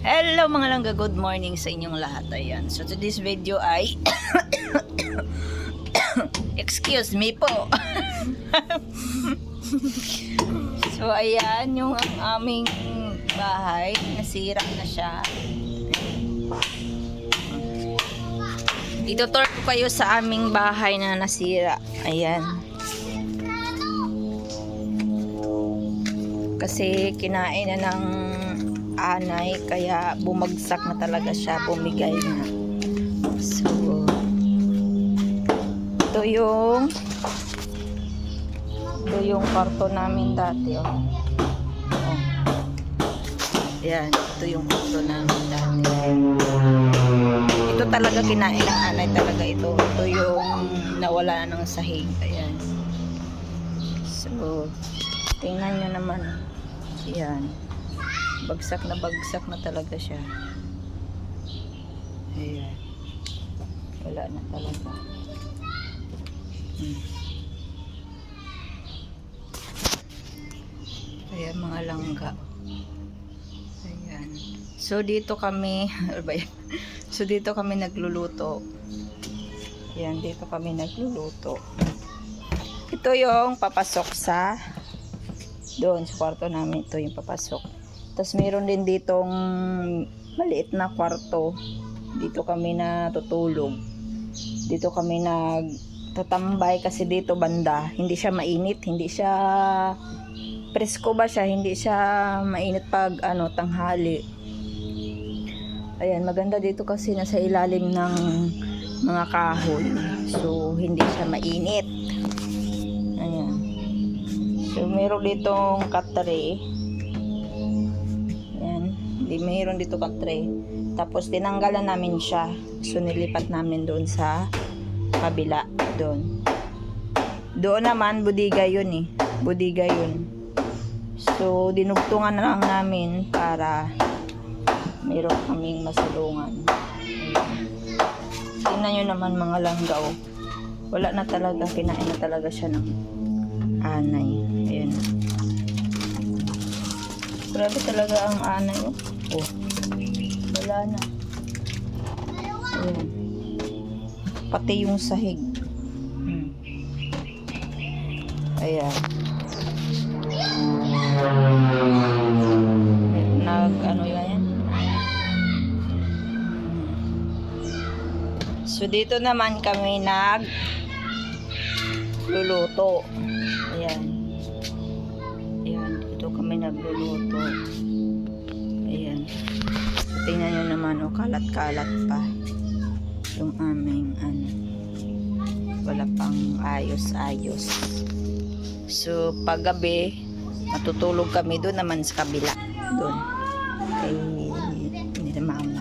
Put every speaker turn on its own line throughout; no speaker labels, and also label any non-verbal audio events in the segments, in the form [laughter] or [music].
Hello mga langga, good morning sa inyong lahat. Ayan. So today's video ay [coughs] Excuse me po. [laughs] so ayan yung aming bahay. Nasira na siya. Ito tour ko kayo sa aming bahay na nasira. Ayan. Kasi kinain na ng anay kaya bumagsak na talaga siya, bumigay na. So, ito yung ito yung kwarto namin dati, oh. oh. Yan, ito yung kwarto namin dati. Ito talaga kinain ng anay talaga ito. Ito yung nawala na ng sahig. Ayan. So, tingnan nyo naman. Yan. Bagsak na bagsak na talaga siya. Ayan. Wala na talaga. Hmm. Ayan mga langga. Ayan. So dito kami, [laughs] ano? So dito kami nagluluto. Ayan, dito kami nagluluto. Ito yung papasok sa doon sa kwarto namin. Ito yung papasok. Tapos meron din ditong maliit na kwarto. Dito kami natutulog. Dito kami nagtatambay kasi dito banda. Hindi siya mainit. Hindi siya presko ba siya. Hindi siya mainit pag ano, tanghali. Ayan, maganda dito kasi nasa ilalim ng mga kahoy. So, hindi siya mainit. Ayan. So, meron ditong katre. Di, meron dito katre. Tapos, tinanggalan namin siya. So, nilipat namin doon sa kabila. Doon. Doon naman, budiga yun eh. Budiga yun. So, dinugtungan na lang namin para meron kaming masalungan. Tingnan nyo naman mga langgaw. Wala na talaga, kinain na talaga siya ng anay. Ayan. Grabe talaga ang anay. Oh. oh. Wala na. Ayan. Pati yung sahig. Hmm. Ayan. Nag, ano yan? So, dito naman kami nag luluto. Ayan. Ayan. Nagluluto. Ayan. So, tingnan nyo naman, oh, kalat-kalat pa. Yung aming, ano, wala pang ayos-ayos. So, paggabi, matutulog kami doon naman sa kabila. Doon. Kay ni mama.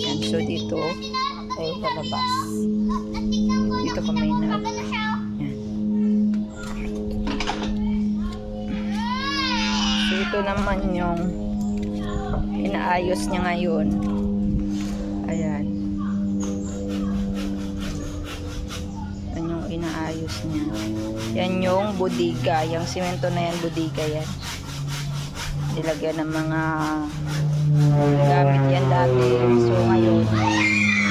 Yan. So, dito, tayo palabas. Dito kami na. Ito naman yung inaayos niya ngayon. Ayan. Yan yung inaayos niya. Yan yung budiga. Yung simento na yan, budiga yan. Nilagyan ng mga gamit yan dati. So, ngayon,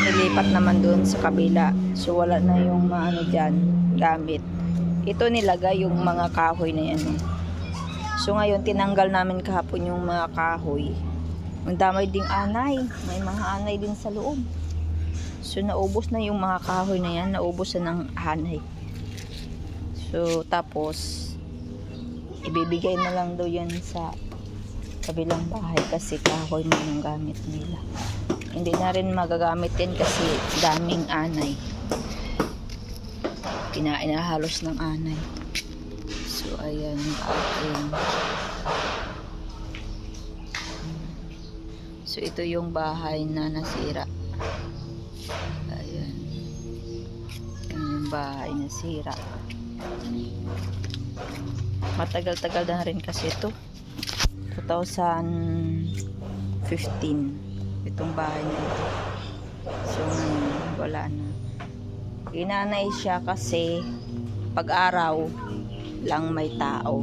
nilipat naman doon sa kabila. So, wala na yung ano dyan, gamit. Ito nilagay yung mga kahoy na yan. eh. So, ngayon, tinanggal namin kahapon yung mga kahoy. Ang damay ding anay. May mga anay din sa loob. So, naubos na yung mga kahoy na yan. Naubos na ng anay. So, tapos, ibibigay na lang daw yan sa kabilang bahay kasi kahoy na yung gamit nila. Hindi na rin magagamit yan kasi daming anay. Kinain na halos ng anay. So, ayan. ayan. So, ito yung bahay na nasira. Ayan. Yan yung bahay na sira. Matagal-tagal na rin kasi ito. 2015 itong bahay na ito. So, ngayon, wala na. Inanay siya kasi pag araw lang may tao.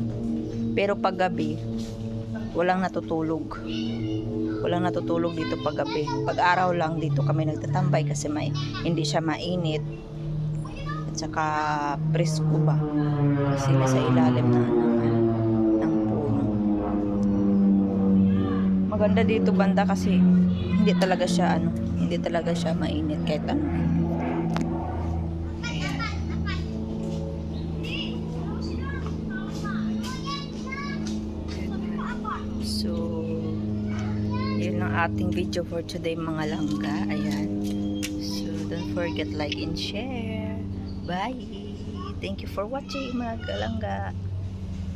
Pero pag gabi, walang natutulog. Walang natutulog dito pag gabi. Pag araw lang dito kami nagtatambay kasi may hindi siya mainit. At saka presko ba? Kasi nasa ilalim na puno. Maganda dito banda kasi hindi talaga siya ano, hindi talaga siya mainit kahit ano. Yun ang ating video for today mga langga. Ayan. So, don't forget like and share. Bye! Thank you for watching mga kalangga.